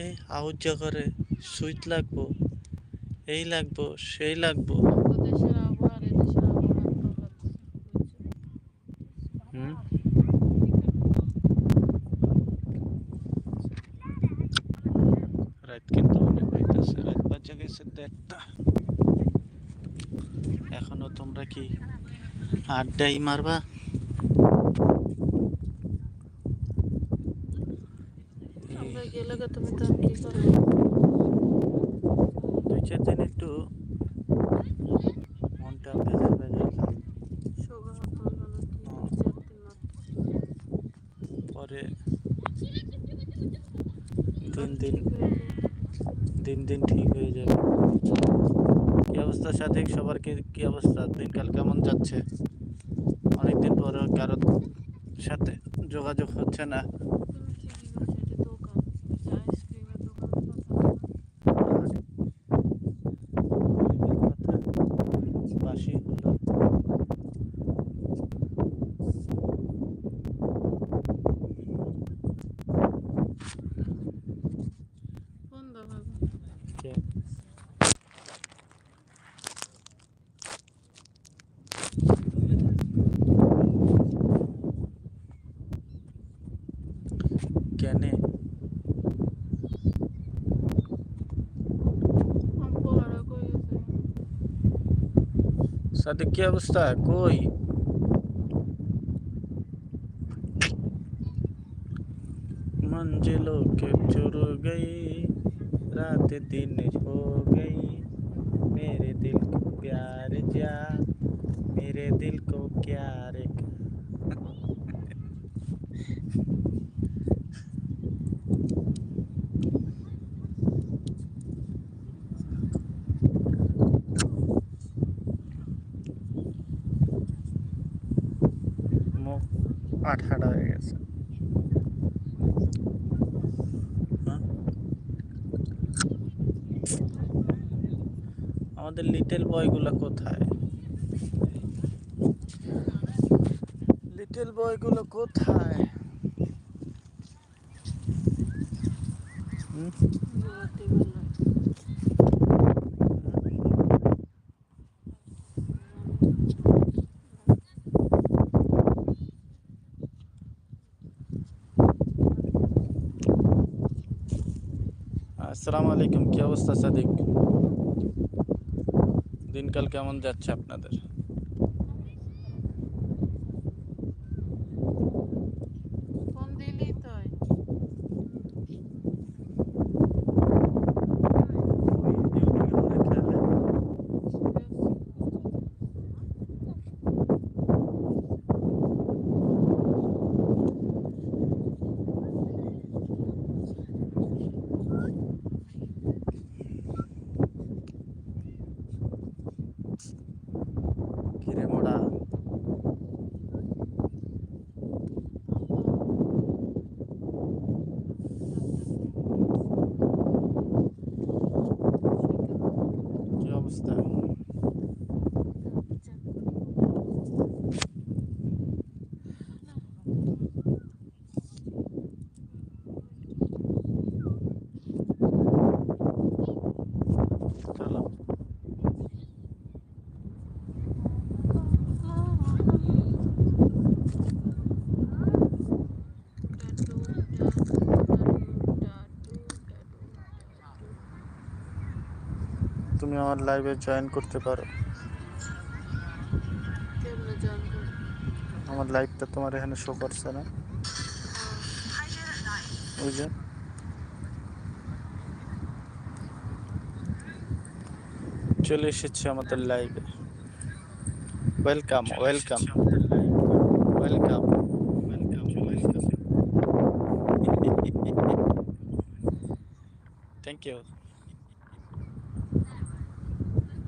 এই আউজ্জা করে সুইট লাগবো এই লাগবো সেই লাগবো? রাত কিন্তু অনেক হইতেছে রাত বাজে গেছে দেড়টা। এখনও তোমরা কি আড্ডাই মারবা? তুমি তো কি করবে দুই চার দিন একটু মনটা। চার দিন পরে দিন দিন দিন দিন ঠিক হয়ে যাবে কি অবস্থা সাথে সবার কি কি অবস্থা দিনকাল কেমন যাচ্ছে অনেকদিন পরে কারও সাথে যোগাযোগ হচ্ছে না সাথে কি অবস্থা কই मंजिलों के चुर गई रात दिन हो गई লিটল বয়গুলো কোথায়? হুম? যুবতী বলল আসসালামু আলাইকুম, কি অবস্থা সাদিক? দিনকাল কেমন যাচ্ছে আপনাদের ফোন দিলি তো কিরে মোড়া কি অবস্থা চলো তুমি আমার লাইভে জয়েন করতে পারো। আমার লাইভটা তোমার এখানে শো করছে না। ওই যে। চলে এসেছে আমাদের লাইভে welcome welcome welcome welcome welcome thank you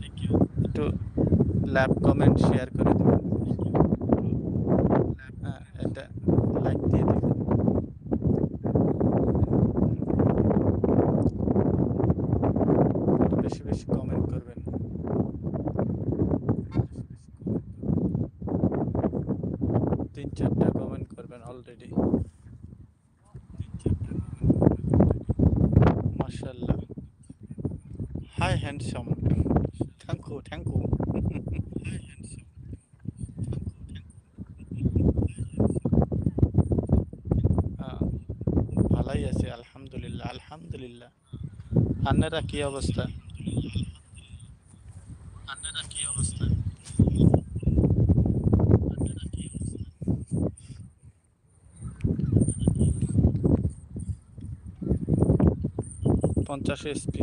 thank you একটু ল্যাব কমেন্ট শেয়ার করে দেবেন। হ্যাঁ এটা লাইক দিয়ে দেবেন। বেশি বেশি কমেন্ট করবেন। তিন চারটা আপনারা কি অবস্থা? আপনারা কি অবস্থা? পঞ্চাশ এসপি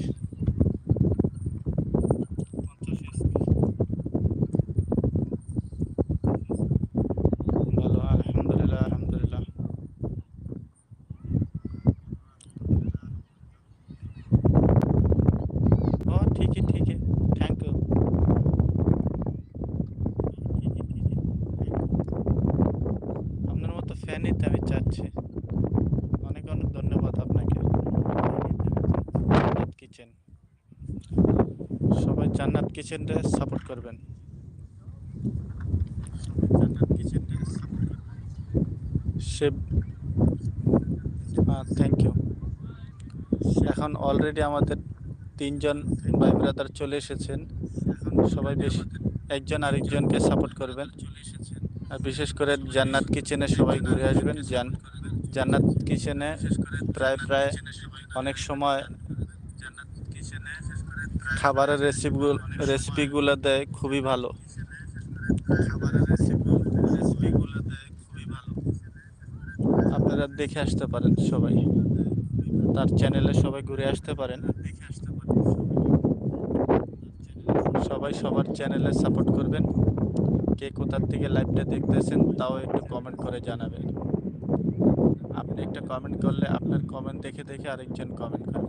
কিচেনটা সাপোর্ট করবেন। সে থ্যাংক ইউ এখন অলরেডি আমাদের তিনজন ভাই ব্রাদার চলে এসেছেন। সবাই বেশি একজন আরেকজনকে সাপোর্ট করবেন। আর বিশেষ করে জান্নাত কিচেনে সবাই ঘুরে আসবেন। জান, জান্নাত কিচেনে প্রায় প্রায় অনেক সময় খাবারের রেসিপিগুলো রেসিপিগুলো দেয় খুবই ভালো। আপনারা দেখে আসতে পারেন সবাই। তার চ্যানেলে সবাই ঘুরে আসতে পারেন। সবাই সবার চ্যানেলে সাপোর্ট করবেন। কে কোথার থেকে লাইভটা দেখতেছেন তাও একটু কমেন্ট করে জানাবেন। আপনি একটা কমেন্ট করলে আপনার কমেন্ট দেখে দেখে আরেকজন কমেন্ট করবে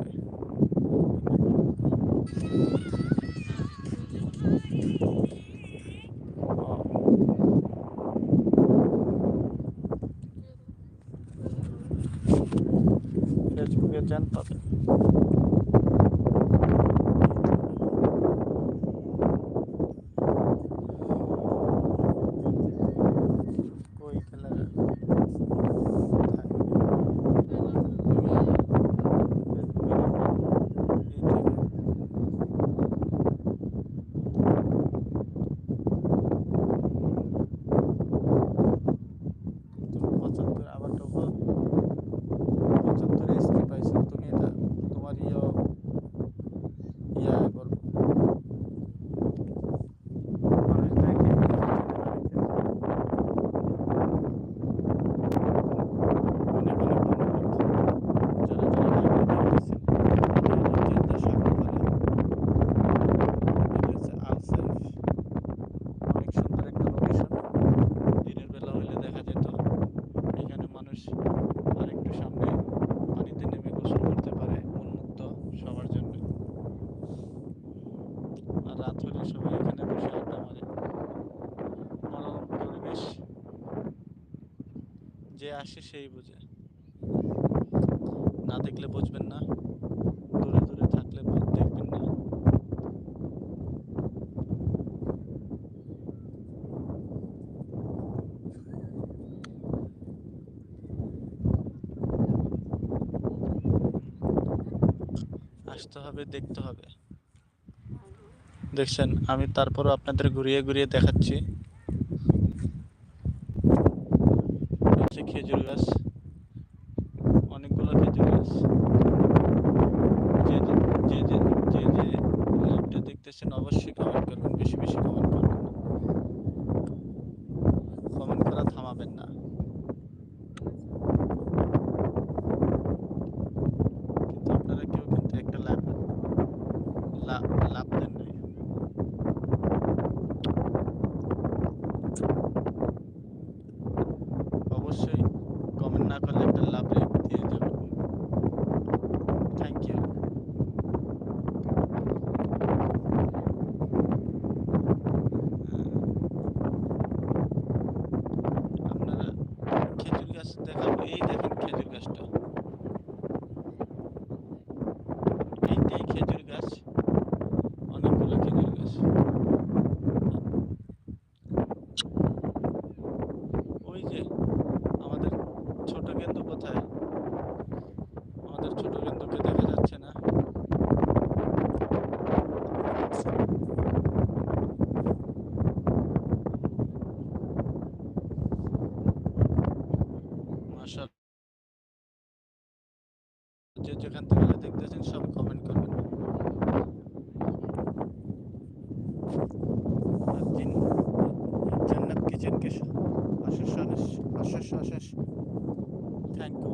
আসতে হবে দেখতে হবে। দেখছেন আমি তারপরও আপনাদের ঘুরিয়ে ঘুরিয়ে দেখাচ্ছি।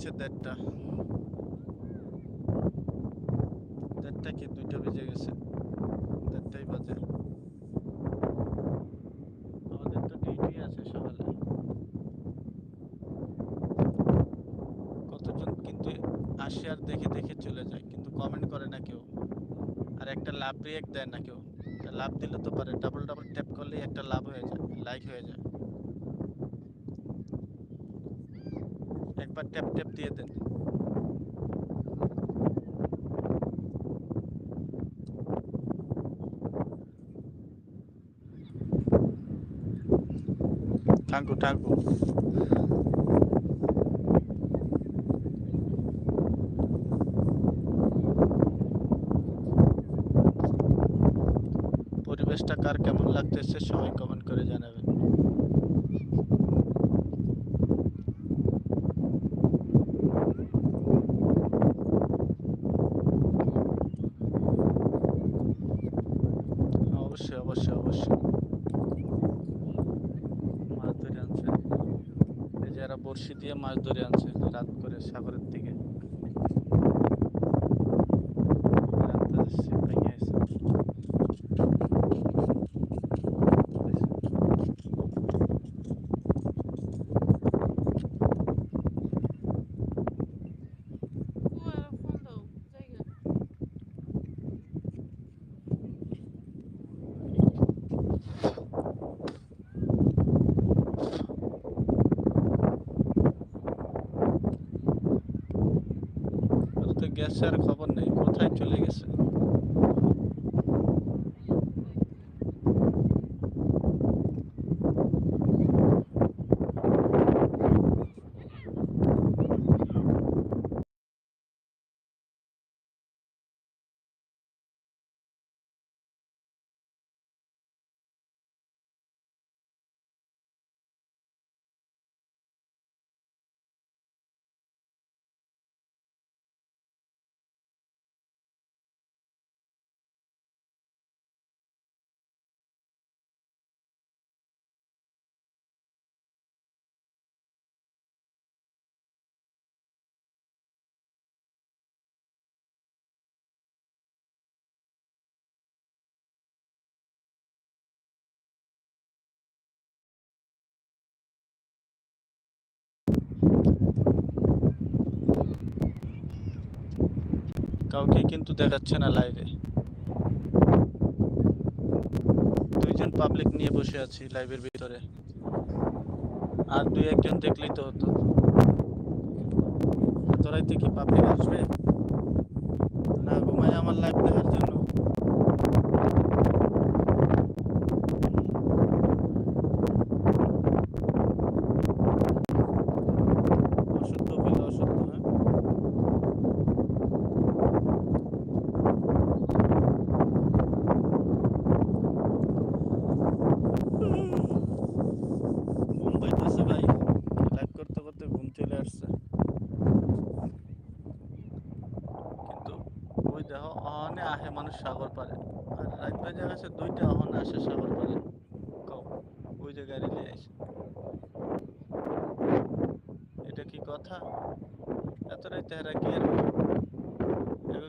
গেছে দেড়টা। দেড়টা কি দুইটা বেজে গেছে? দেড়টাই বাজে। আমাদের তো ডিউটি আছে সকালে। কতজন কিন্তু আসে আর দেখে দেখে চলে যায়, কিন্তু কমেন্ট করে না কেউ। আর একটা লাভ রিয়েক্ট দেয় না কেউ। লাভ দিলে তো পারে ডাবল ডাবল ট্যাপ করলেই একটা লাভ হয়ে যায় লাইক হয়ে যায়। ট্যাপ ট্যাপ দিয়ে দেন। ঠাকুর ঠাকুর পরিবেশটা কার কেমন লাগতেছে সবাই কমেন্ট করে জানাবেন অবশ্যই অবশ্যই অবশ্যই মাছ ধরে আনছে এই যারা বড়শি দিয়ে মাছ ধরে আনছে রাত করে সাগরের দিকে। গ্যাসের খবর নেই কোথায় চলে গেছে? কাউকে কিন্তু দেখাচ্ছে না লাইভে দুইজন পাবলিক নিয়ে বসে আছি লাইভের ভিতরে। আর দুই একজন দেখলেই তো হতো। তোরাই দেখি পাবলিক আসবে? না, ঘুমায় আমার লাইভ দেখার জন্য অসত্য হইলে অসত্য হ্যাঁ ঘুম পাইতেছে ভাই লাইভ করতে করতে ঘুম চলে আসছে কিন্তু ওই দেহ অহনে আহে মানুষ সাগর পারে আর রাত বাজে গেছে দুইটা অহনে আসে সাগর পারে কও ওই যে গাড়ি নিয়ে আসে এটা কি কথা এত রাইতে হেরা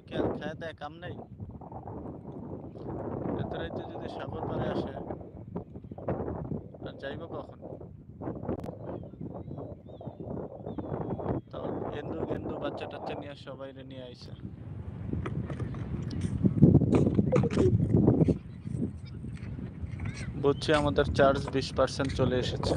কি আর খায় দেয়, কাম নাই। এত যদি সাগর পারে আসে, আর যাইব কখন? তো গেন্দু গেন্দু বাচ্চা টাচ্চা নিয়ে সবাই নিয়ে আইসে। বুঝছি আমাদের চার্জ বিশ পার্সেন্ট চলে এসেছে।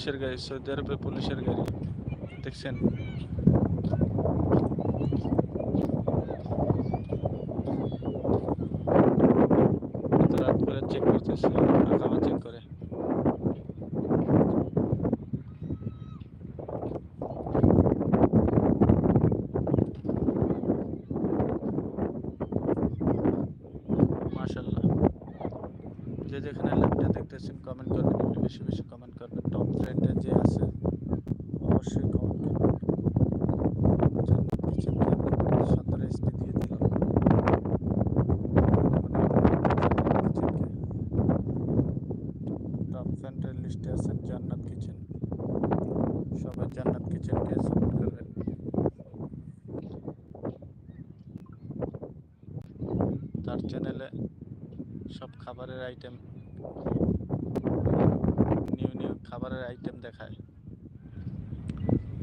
পুলিশের গাড়ি সৌদি আরবে পুলিশের গাড়ি দেখছেন আইটেম নিউ নিউ খাবারের আইটেম দেখায়।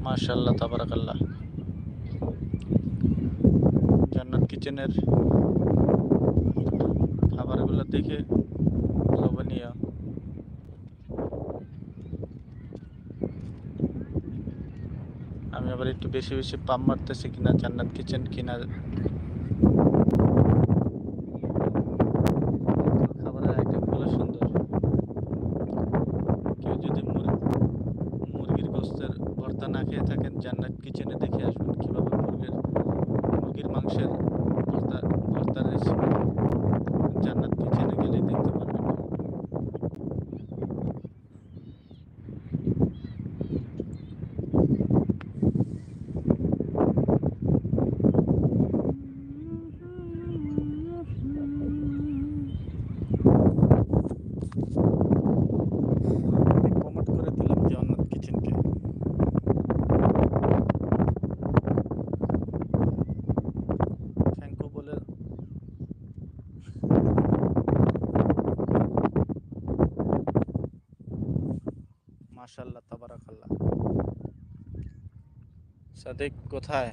মার্শাল্লাহ তাবারাকাল্লাহ। জান্নাত কিচেনের খাবারগুলো দেখে লোভনীয়। আমি আবার একটু বেশি বেশি পাম্প মারতেছি কিনা, জান্নাত কিচেন কিনা সাথে কোথায়?